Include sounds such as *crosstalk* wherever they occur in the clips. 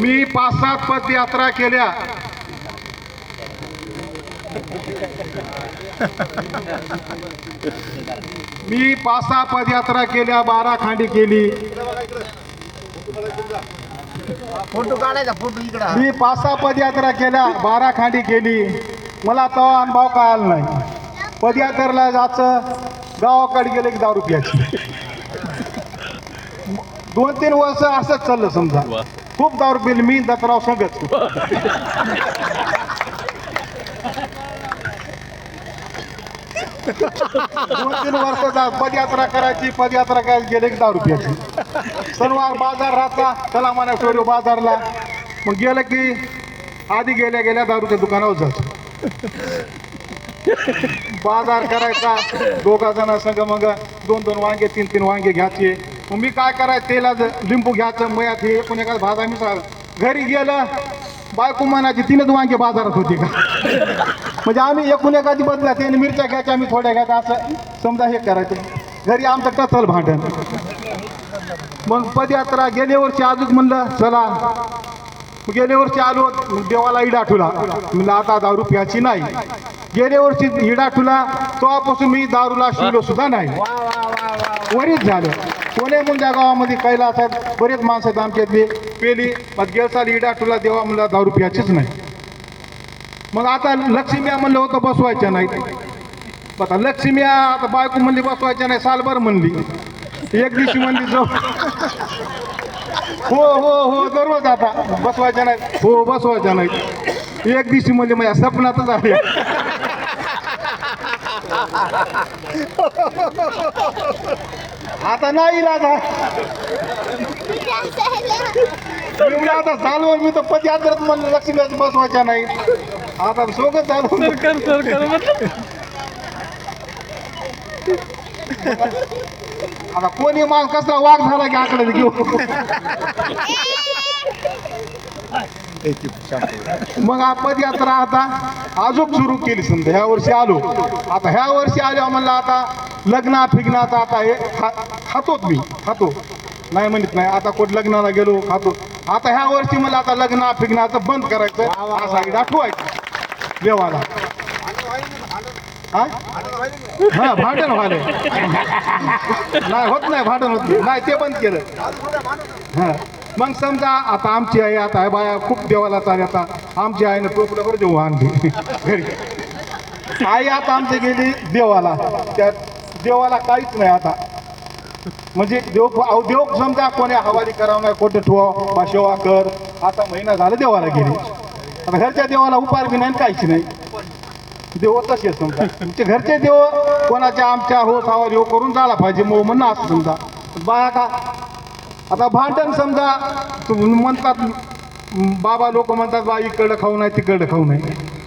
मी पाच सात पदयात्रा केल्या. मी पाच सहा पदयात्रा केल्या बारा खांडी केली. फोटो काढायचा फोटो इकडं मी पाच सहा पदयात्रा केल्या बारा खांडी केली. मला तो अनुभव काय आला नाही पदयात्रेला जायचं गावाकडे गेले की दारू प्यायची. दोन तीन वर्ष असंच चाललं समजा. खूप दारू पिली मी दत्तराव संगत. दोन तीन वर्ष जा- पदयात्रा करायची पदयात्रा करायची गेले की दारू प्यायची. सणवार बाजार राहता चला म्हणा सोडू बाजारला. मग गेलं की आधी गेल्या गेल्या दारूच्या दुकानावर जायचं. बाजार करायचा दोघा जण संग मग दोन दोन वांगे तीन तीन वांगे घ्यायचे. मग मी काय करायचं? तेला लिंबू घ्यायचं मयात हे एकूण एका भाजा मिसळ घरी गेलं बायको म्हणायची तीनच वांगे बाजारात होती का? *laughs* म्हणजे आम्ही एकूण एकाची बदला त्याने मिरच्या घ्यायच्या आम्ही थोड्या घ्यायच्या असं समजा हे करायचं. घरी आमचं टचल भांडण? मग पदयात्रा गेल्या वर्षी अजून म्हणलं चला गेल्या वर्षी आलो देवाला इडा ठुला म्हणलं आता दारू प्यायची नाही. गेल्या वर्षी इडा ठुला तेव्हापासून मी दारूला शिवलो सुद्धा नाही. वरीच झालं. कोणे मुंजा गावामध्ये कैलासात बरेच माणसं आहेत आमच्यातली पेली मग गेलसाल इडा ठुला देवा म्हणला दारू प्यायचीच नाही. मग आता लक्ष्मी म्हणलं होतं बसवायच्या नाहीत. आता लक्ष्मी आता बायको म्हणली बसवायच्या नाही सालभर म्हणली. एक दिवशी म्हणली जाऊ. हो हो हो दररोज आता बसवायच्या नाही हो बसवायच्या नाही एक दिवशी म्हणजे माझ्या सपनातच आहे आता नाही इलाज आता चालू मी तर पती आदरत म्हणलं लक्ष्मीच बसवायच्या नाही. आता सोबत चालू *laughs* आता कोणी माग कसला वाघ झाला की आकडे घेऊ मग हा पदयात्रा आता अजून सुरू केली समजा ह्या वर्षी आलो. आता ह्या वर्षी आलो म्हणलं आता लग्ना फिग्नाचा आता हे खा खातोच मी खातो. नाही म्हणत नाही आता कोण लग्नाला गेलो खातो. आता ह्या वर्षी मला आता लग्ना फिग्नाचं बंद करायचं असा एकदा ठेवायचं देवाला. हा हा भांडण व्हायला नाही होत नाही भांडण होत नाही. नाही ते बंद केलं. हा. मग समजा आता आमची आई आता आहे बाया खूप देवाला चाल आता आमची आईनं टोपलं बरं देऊ आणली घरी. आई आता आमची गेली देवाला. त्या देवाला काहीच नाही आता. म्हणजे देव अहो, देव समजा कोणी हवाली करावं नाही कोठे ठेवा बा शेवा कर. आता महिना झाला देवाला गेले. आता घरच्या देवाला उपार बी नाही आणि काहीच नाही. देव तसे समजा. तुमचे घरचे देव कोणाच्या आमच्या हो सावर हो करून झाला पाहिजे मग म्हणणं असं समजा. बाळा का आता भांडण समजा म्हणतात बाबा लोक म्हणतात बा इकडं खाऊ नाही तिकडं खाऊ नाही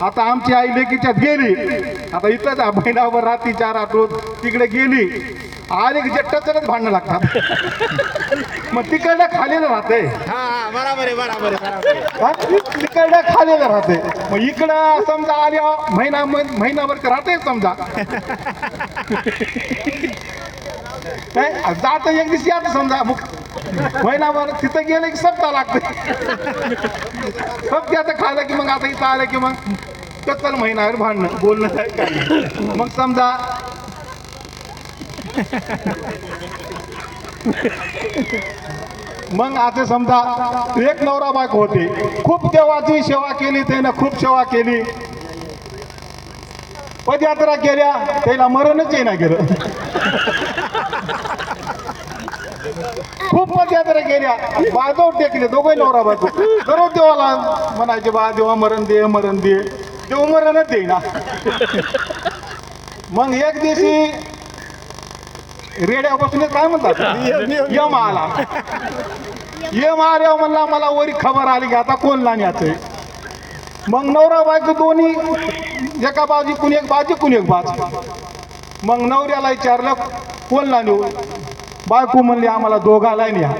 आता आमची आई लेकीच्यात गेली. आता इथंच महिनाभर रात्री चार आठ रोज तिकडे गेली. आले की जट्टाच भांडणं लागतात. *laughs* मग तिकडं खालेलं राहते. हा हा बराबर आहे बराबर आहे बराबर आहे. तिकडं खालेलं राहते. मग इकडं समजा आले महिना महिनाभर राहते समजा. *laughs* जात एक दिवशी आता समजा मग महिनाभर तिथं गेले की सप्ता लागते. आता खायला की मग आता इथं आलं की मग. कचल महिनाभर भांडणं बोलणं मग समजा मग आता समजा एक नवरा बायको होते. खूप देवाची सेवा केली त्यानं खूप सेवा केली. पदयात्रा केल्या त्याला मरणच येणार गेलं. खूप पदयात्रा केल्या बाजो टेकले दोघे नवरा बाजू. दररोज देवाला म्हणायचे बा देवा मरण दे मरण दे. देव मरणच देईना. मग एक दिवशी रेड्या बसून काय म्हणतात? यम आला. यम आल्यावर म्हणला मला वरी खबर आली की आता कोण लाण्याचं मग नवरा बायको दोन्ही एका बाजू कुणी एक बाजू कुणी एक बाजू. मग नवऱ्याला विचारलं कोण लाणू हो? बायको म्हणली आम्हाला दोघाला न्या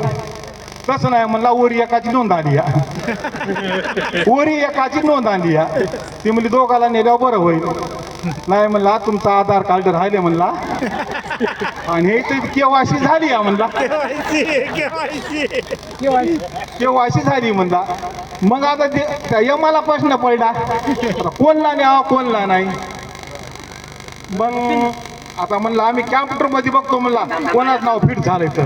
तसं नाही म्हणला वरी एकाची नोंद आली या. *laughs* वरी एकाची नोंद आली या. ती म्हणली दोघाला नेल्यावर बरं होईल. नाही म्हणला तुमचा आधार कार्ड राहिले म्हणला. आणि हे केवाशी झाली आहे म्हणला. केवाशी झाली म्हणला. मग आता ते यमाला प्रश्न पडला. कोणला न्यावा कोणला नाही. मग आता म्हणलं आम्ही कॅम्प्युटरमध्ये बघतो म्हणला कोणाच नाव फिट झालंय तर.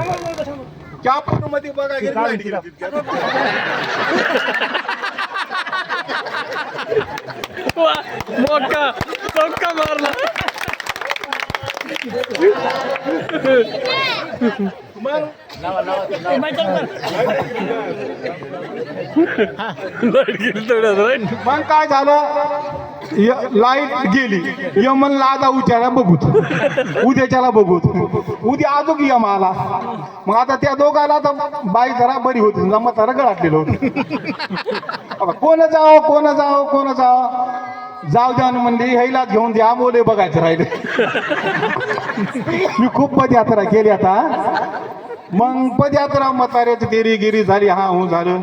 कॅम्प्युटरमध्ये बघा चौका मारला. *laughs* *laughs* लाइट गेली तेवढ्यात राईट मग काय झालं? य- लाइट गेली. यमनला आता उद्याला बघूत. उद्याच्याला बघूत. उद्या अजून यम आला. मग आता त्या दोघाला आता बाई जरा बरी होती. जमा जरा गळाटलेलं होतं. कोण जावं कोण जावं कोण जावं? जाऊ द्या ना म्हणली ह्याला घेऊन द्या. बोले बघायचं राहिले. मी खूप पदयात्रा केली आता. मग पदयात्रा म्हाताऱ्याची देरी गिरी झाली हा हो झालं.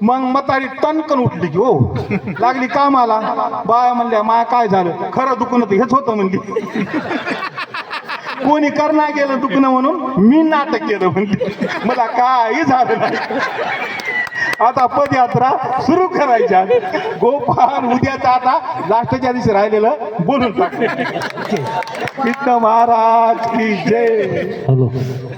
मग मतारी टणकन उठली की हो लागली कामाला. बाया म्हणल्या माया काय झालं? खरं दुखणं तर हेच होतं म्हणली. कोणी करणार गेलं दुखणं म्हणून? मी नाटक केलं म्हणली. मला काही झालं नाही. आता पदयात्रा सुरू करायच्या गोपाल उद्याचा आता लास्टच्या दिवशी राहिलेलं बोलून टाक. कृष्ण महाराज की जय.